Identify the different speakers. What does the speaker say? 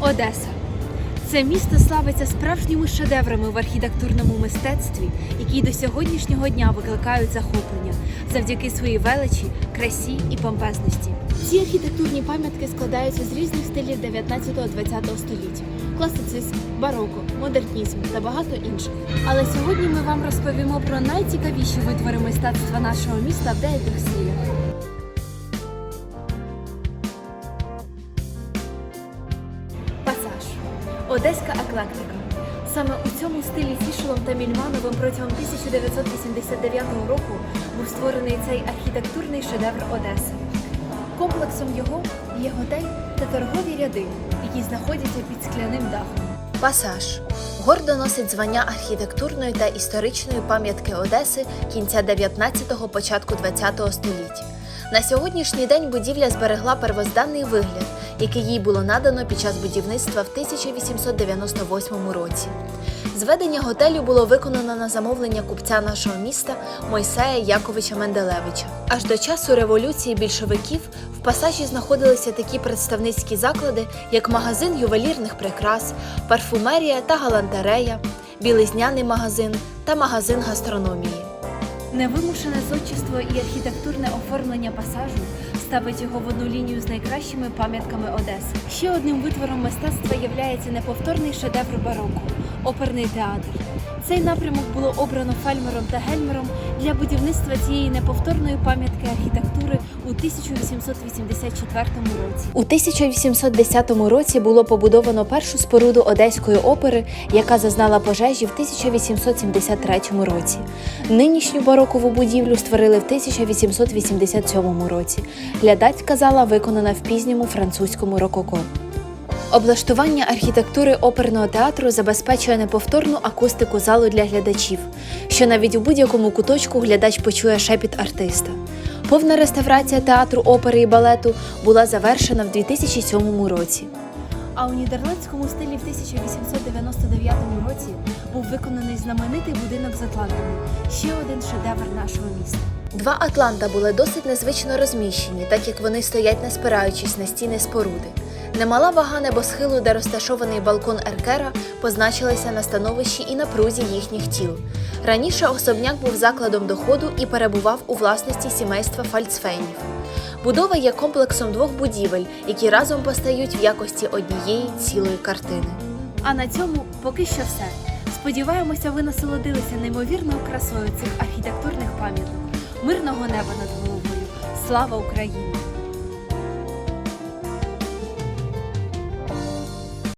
Speaker 1: Одеса. Це місто славиться справжніми шедеврами в архітектурному мистецтві, які до сьогоднішнього дня викликають захоплення завдяки своїй величі, красі і помпезності. Ці архітектурні пам'ятки складаються з різних стилів 19-20 століття: класицизм, бароко, модернізм та багато інших. Але сьогодні ми вам розповімо про найцікавіші витвори мистецтва нашого міста в деяких стилях. Одеська еклектика. Саме у цьому стилі Фішелом та Мільмановим протягом 1989 року був створений цей архітектурний шедевр Одеси. Комплексом його є готель та торгові ряди, які знаходяться під скляним дахом.
Speaker 2: Пасаж гордо носить звання архітектурної та історичної пам'ятки Одеси кінця 19-го, початку 20-го століть. На сьогоднішній день будівля зберегла первозданний вигляд, який їй було надано під час будівництва в 1898 році. Зведення готелю було виконано на замовлення купця нашого міста Мойсея Яковича Менделевича. Аж до часу революції більшовиків в пасажі знаходилися такі представницькі заклади, як магазин ювелірних прикрас, парфумерія та галантерея, білизняний магазин та магазин гастрономії.
Speaker 1: Невимушене зодчество і архітектурне оформлення пасажу ставить його в одну лінію з найкращими пам'ятками Одеси. Ще одним витвором мистецтва є неповторний шедевр бароко оперний театр. Цей напрямок було обрано Фельмером та Гельмером для будівництва цієї неповторної пам'ятки архітектури у 1884 році.
Speaker 2: У 1810 році було побудовано першу споруду Одеської опери, яка зазнала пожежі в 1873 році. Нинішню барокову будівлю створили в 1887 році. Глядацька зала виконана в пізньому французькому рококо. Облаштування архітектури оперного театру забезпечує неповторну акустику залу для глядачів, що навіть у будь-якому куточку глядач почує шепіт артиста. Повна реставрація театру опери і балету була завершена в 2007 році.
Speaker 1: А у нідерландському стилі в 1899 році був виконаний знаменитий будинок з Атлантами, ще один шедевр нашого міста.
Speaker 2: Два Атланта були досить незвично розміщені, так як вони стоять не спираючись на стіни споруди. Немала вага небосхилу, де розташований балкон Еркера, позначилася на становищі і напрузі їхніх тіл. Раніше особняк був закладом доходу і перебував у власності сімейства Фальцфейнів. Будова є комплексом двох будівель, які разом постають в якості однієї цілої картини.
Speaker 1: А на цьому поки що все. Сподіваємося, ви насолодилися неймовірною красою цих архітектурних пам'яток. Мирного неба над головою. Слава Україні!